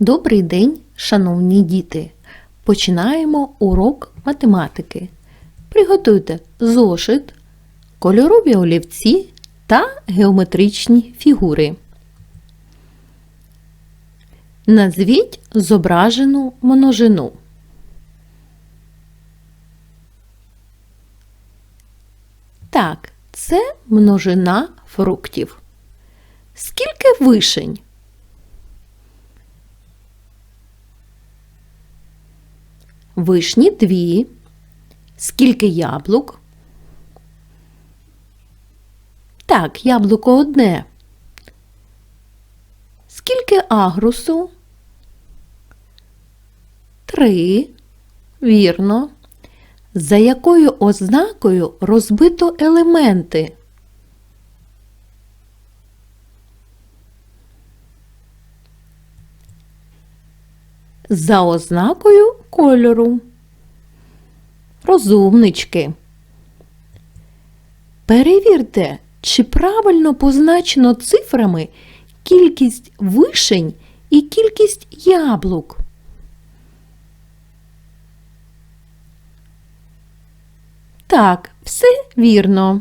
Добрий день, шановні діти! Починаємо урок математики. Приготуйте зошит, кольорові олівці та геометричні фігури. Назвіть зображену множину. Так, це множина фруктів. Скільки вишень? Вишні дві. Скільки яблук? Так, яблуко одне. Скільки агрусу? Три. Вірно. За якою ознакою розбито елементи? За ознакою кольору. Розумнички. Перевірте, чи правильно позначено цифрами кількість вишень і кількість яблук. Так, все вірно.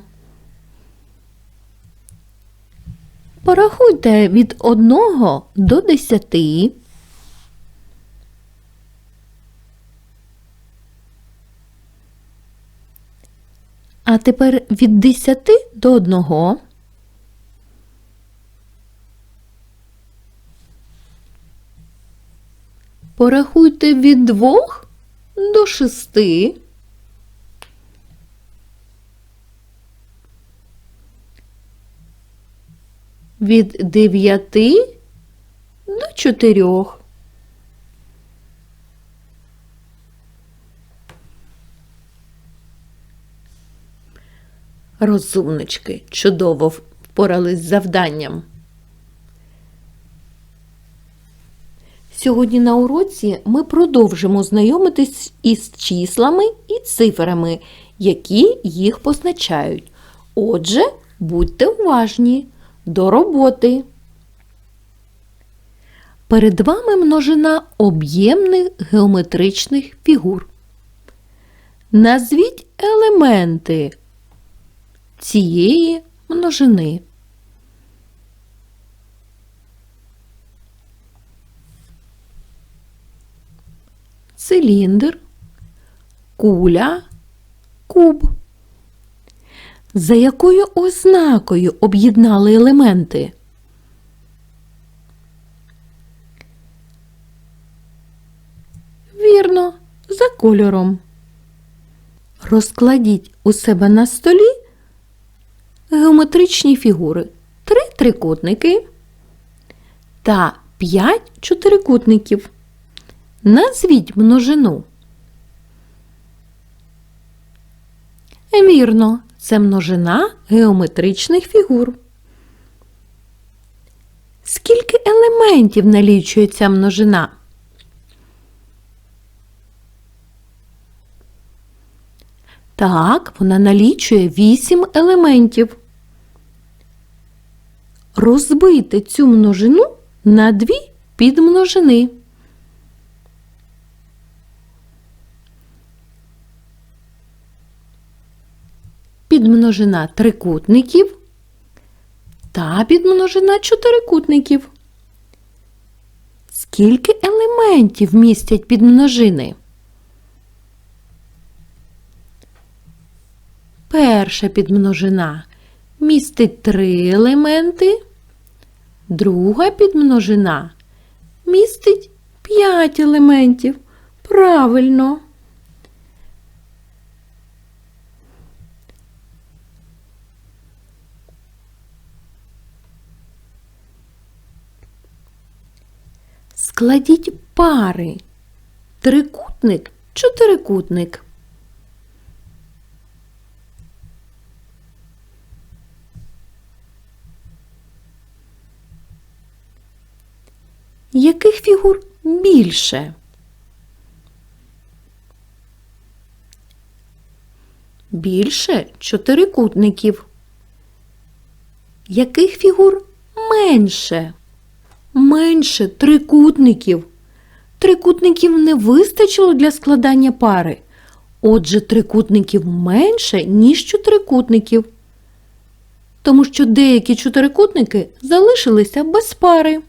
Порахуйте від 1 до 10. А тепер від 10 до 1. Порахуйте від 2 до 6. Від 9 до 4. Розумнички чудово впорались з завданням. Сьогодні на уроці ми продовжимо знайомитись із числами і цифрами, які їх позначають. Отже, будьте уважні до роботи. Перед вами множина об'ємних геометричних фігур. Назвіть елементи цієї множини. Циліндр, куля, куб. За якою ознакою об'єднали елементи? Вірно, за кольором. Розкладіть у себе на столі геометричні фігури. Три трикутники та п'ять чотирикутників. Назвіть множину. Вірно, це множина геометричних фігур. Скільки елементів налічує ця множина? Так, вона налічує 8 елементів. Розбити цю множину на дві підмножини. Підмножина трикутників та підмножина чотирикутників. Скільки елементів містять підмножини? Перша підмножина містить три елементи, друга підмножина містить п'ять елементів. Правильно. Складіть пари. Трикутник, чотирикутник. Яких фігур більше? Більше чотирикутників. Яких фігур менше? менше трикутників. Трикутників не вистачило для складання пари. Отже, трикутників менше, ніж чотирикутників. Тому що деякі чотирикутники залишилися без пари.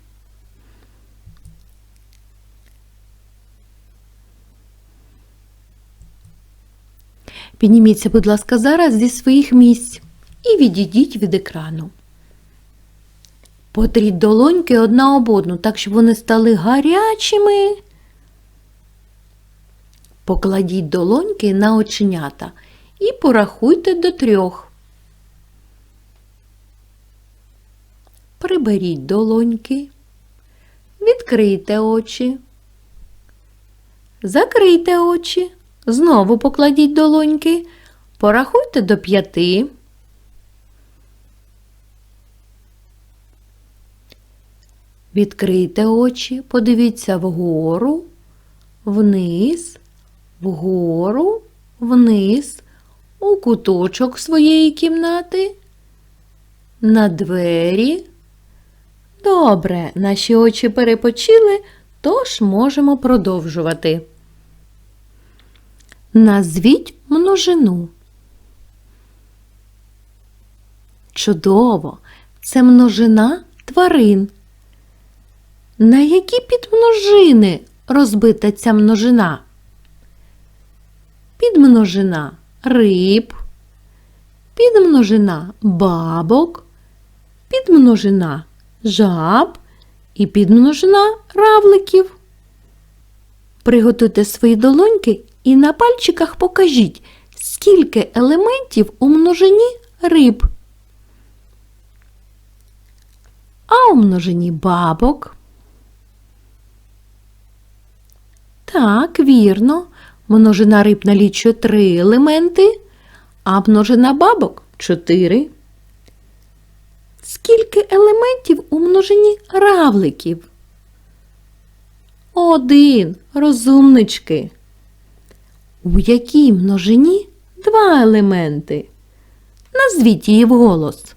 Підніміться, будь ласка, зараз зі своїх місць і відійдіть від екрану. Потріть долоньки одна об одну, так, щоб вони стали гарячими. Покладіть долоньки на оченята і порахуйте до трьох. Приберіть долоньки, відкрийте очі, закрийте очі, знову покладіть долоньки, порахуйте до п'яти. Відкрийте очі, подивіться вгору, вниз, вгору, вниз, у куточок своєї кімнати, на двері. Добре, наші очі перепочили, тож можемо продовжувати. Назвіть множину. Чудово! Це множина тварин. На які підмножини розбита ця множина? Підмножина риб, підмножина бабок, підмножина жаб і підмножина равликів. Приготуйте свої долоньки і на пальчиках покажіть, скільки елементів у множині риб. А у множині бабок. Так, вірно. Множина риб налічує три елементи, а множина бабок чотири. Скільки елементів у множині равликів? Один, розумнички. У якій множині два елементи? Назвіть її вголос.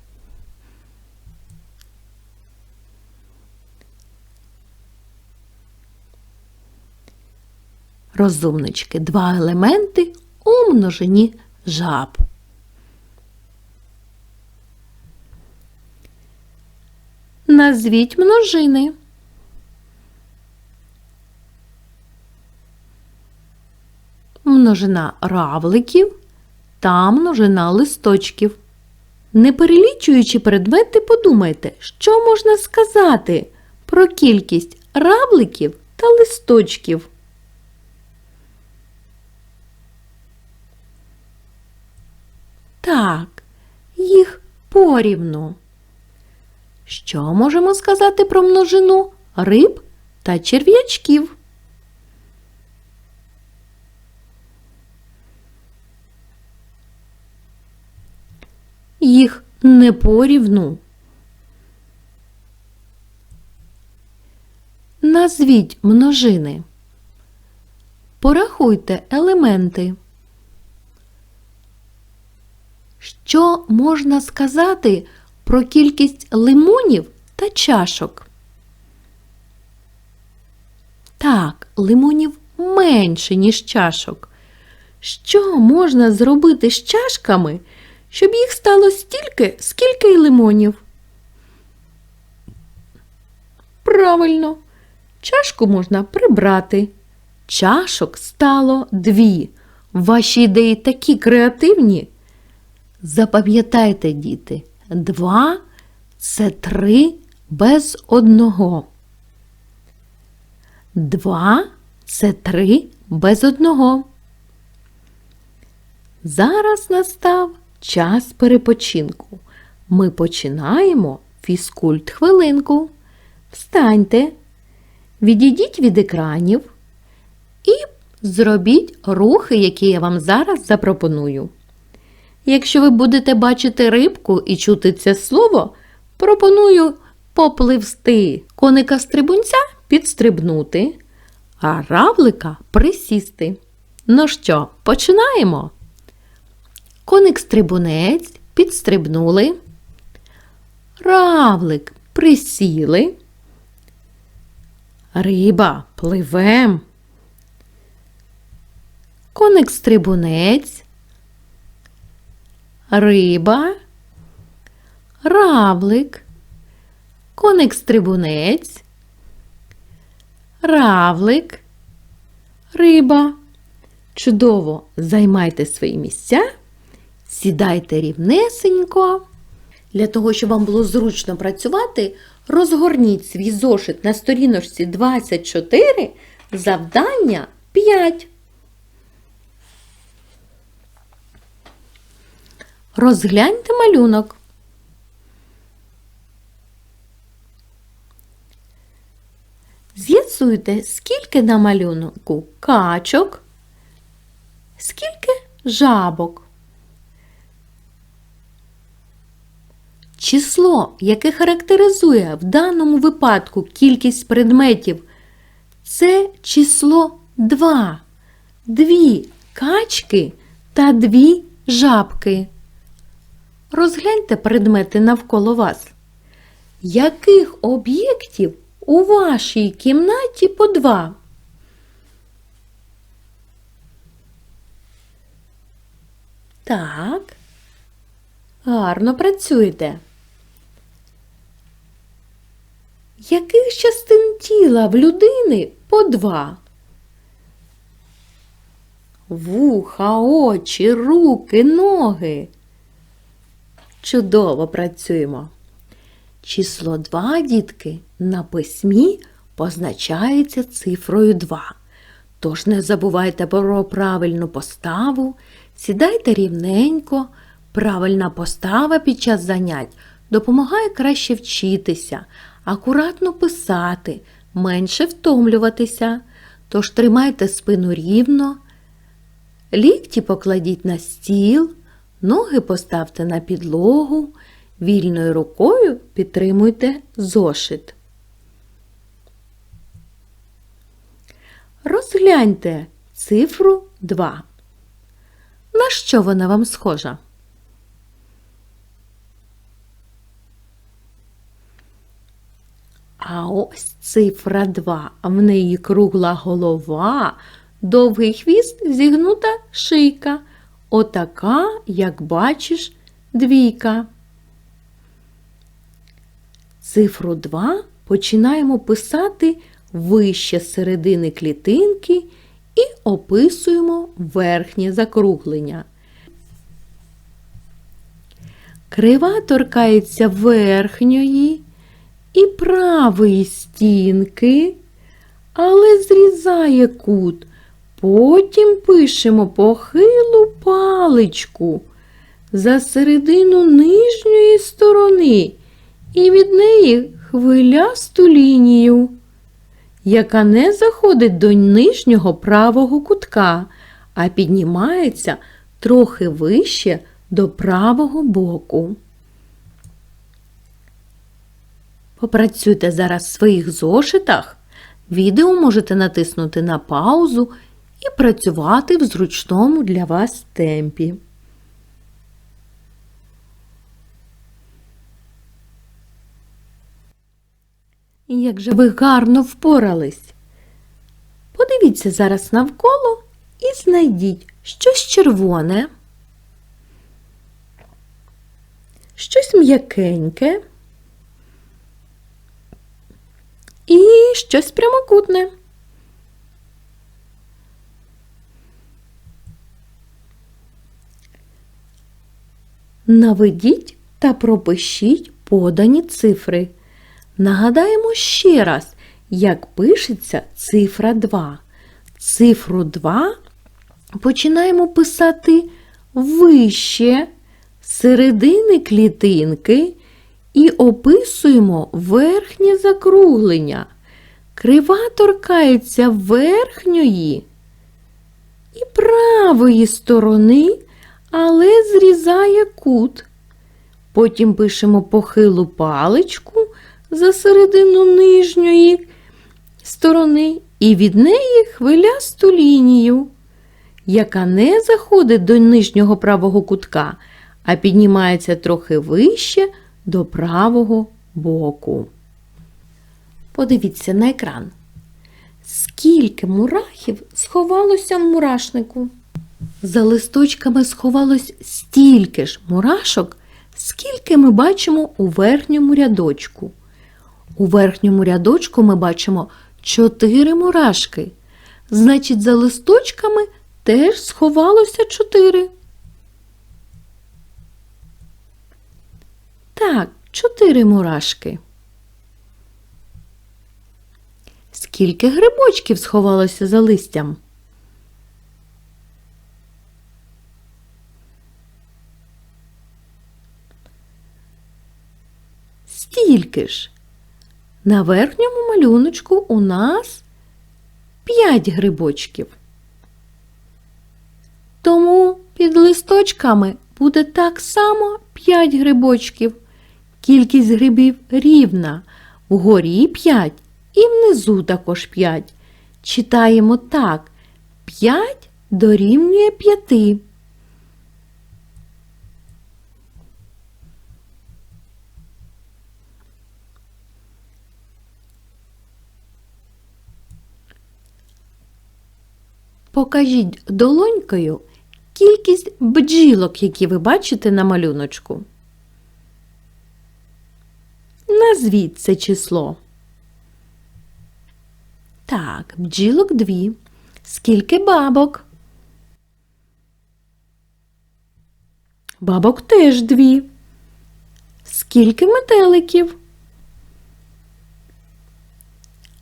Розумнички, два елементи у множині жаб. Назвіть множини. Множина равликів та множина листочків. Не перелічуючи предмети, подумайте, що можна сказати про кількість равликів та листочків. Так, їх порівну. Що можемо сказати про множину риб та черв'ячків? Їх не порівну. Назвіть множини. Порахуйте елементи. Що можна сказати про кількість лимонів та чашок? Так, лимонів менше, ніж чашок. Що можна зробити з чашками, щоб їх стало стільки, скільки й лимонів? Правильно, чашку можна прибрати. Чашок стало дві. Ваші ідеї такі креативні. Запам'ятайте, діти, два це три без одного. Два це три без одного. Зараз настав час перепочинку. Ми починаємо фізкульт хвилинку. Встаньте, відійдіть від екранів і зробіть рухи, які я вам зараз запропоную. Якщо ви будете бачити рибку і чути це слово, пропоную попливсти коника стрибунця підстрибнути, а равлика присісти. Ну що, починаємо? Коник стрибунець підстрибнули. Равлик присіли. Риба, пливем. Коник стрибунець. Риба. Равлик. Коник стрибунець. Равлик. Риба. Чудово займайте свої місця. Сідайте рівнесенько. Для того, щоб вам було зручно працювати, розгорніть свій зошит на сторіночці 24, завдання 5. Розгляньте малюнок. З'ясуйте, скільки на малюнку качок, скільки жабок. Число, яке характеризує в даному випадку кількість предметів, це число 2. Дві качки та дві жабки. Розгляньте предмети навколо вас. Яких об'єктів у вашій кімнаті по два? Так. Гарно працюєте. Яких частин тіла в людини по два? Вуха, очі, руки, ноги. Чудово працюємо. Число 2, дітки, на письмі позначається цифрою 2. Тож не забувайте про правильну поставу, сідайте рівненько. Правильна постава під час занять допомагає краще вчитися, акуратно писати, менше втомлюватися. Тож тримайте спину рівно, лікті покладіть на стіл, ноги поставте на підлогу, вільною рукою підтримуйте зошит. Розгляньте цифру 2. На що вона вам схожа? А ось цифра 2, в неї кругла голова, довгий хвіст, зігнута шийка. Отака, як бачиш, двійка. Цифру 2 починаємо писати вище середини клітинки і описуємо верхнє закруглення. Крива торкається верхньої і правої стінки, але зрізає кут. Потім пишемо похилу паличку за середину нижньої сторони і від неї хвилясту лінію, яка не заходить до нижнього правого кутка, а піднімається трохи вище до правого боку. Попрацюйте зараз в своїх зошитах. Відео можете натиснути на паузу і працювати в зручному для вас темпі. Як же ви гарно впорались. Подивіться зараз навколо і знайдіть щось червоне, щось м'якеньке і щось прямокутне. Наведіть та пропишіть подані цифри. Нагадаємо ще раз, як пишеться цифра 2. Цифру 2 починаємо писати вище середини клітинки і описуємо верхнє закруглення. Крива торкається верхньої і правої сторони, але зрізає кут. Потім пишемо похилу паличку за середину нижньої сторони і від неї хвилясту лінію, яка не заходить до нижнього правого кутка, а піднімається трохи вище до правого боку. Подивіться на екран. Скільки мурахів сховалося в мурашнику? За листочками сховалось стільки ж мурашок, скільки ми бачимо у верхньому рядочку. У верхньому рядочку ми бачимо чотири мурашки. Значить, за листочками теж сховалося чотири. Так, чотири мурашки. Скільки грибочків сховалося за листям? Стільки ж. На верхньому малюночку у нас 5 грибочків. Тому під листочками буде так само 5 грибочків. Кількість грибів рівна. Вгорі 5 і внизу також 5. Читаємо так. 5 дорівнює 5. Покажіть долонькою кількість бджілок, які ви бачите на малюночку. Назвіть це число. Так, бджілок дві. Скільки бабок? Бабок теж дві. Скільки метеликів?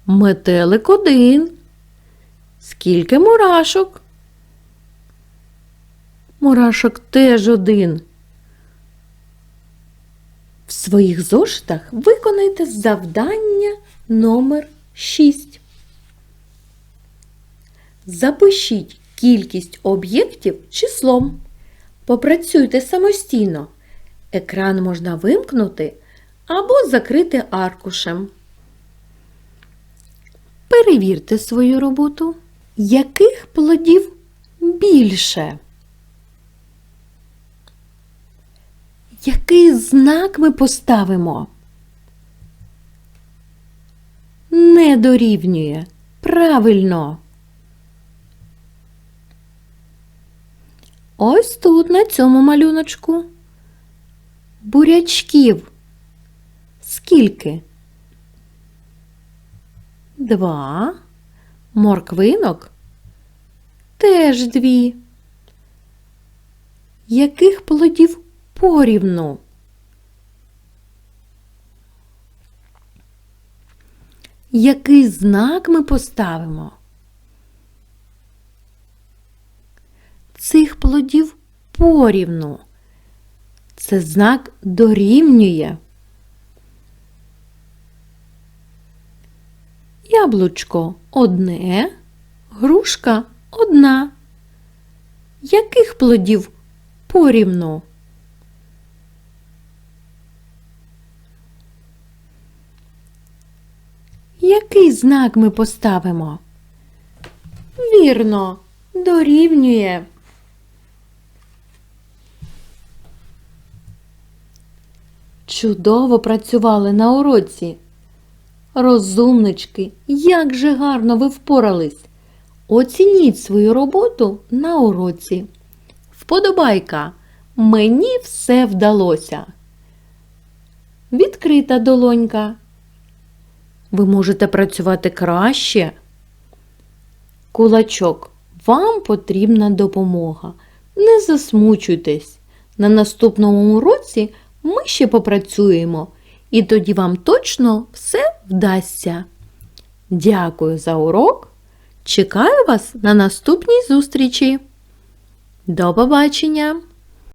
Метелик один. Скільки мурашок? Мурашок теж один. В своїх зошитах виконайте завдання номер 6. Запишіть кількість об'єктів числом. Попрацюйте самостійно. Екран можна вимкнути або закрити аркушем. Перевірте свою роботу. Яких плодів більше? Який знак ми поставимо? Не дорівнює. Правильно. Ось тут на цьому малюночку. Бурячків. Скільки? Два. Морквинок теж дві. Яких плодів порівну? Який знак ми поставимо? Цих плодів порівну. Це знак дорівнює. Яблучко одне, грушка одна. Яких плодів порівну? Який знак ми поставимо? Вірно, дорівнює. Чудово працювали на уроці. Розумнички, як же гарно ви впорались. Оцініть свою роботу на уроці. Вподобайка. Мені все вдалося. Відкрита долонька. Ви можете працювати краще. Кулачок. Вам потрібна допомога. Не засмучуйтесь. На наступному уроці ми ще попрацюємо, і тоді вам точно все вдасться. Дякую за урок. Чекаю вас на наступній зустрічі. До побачення!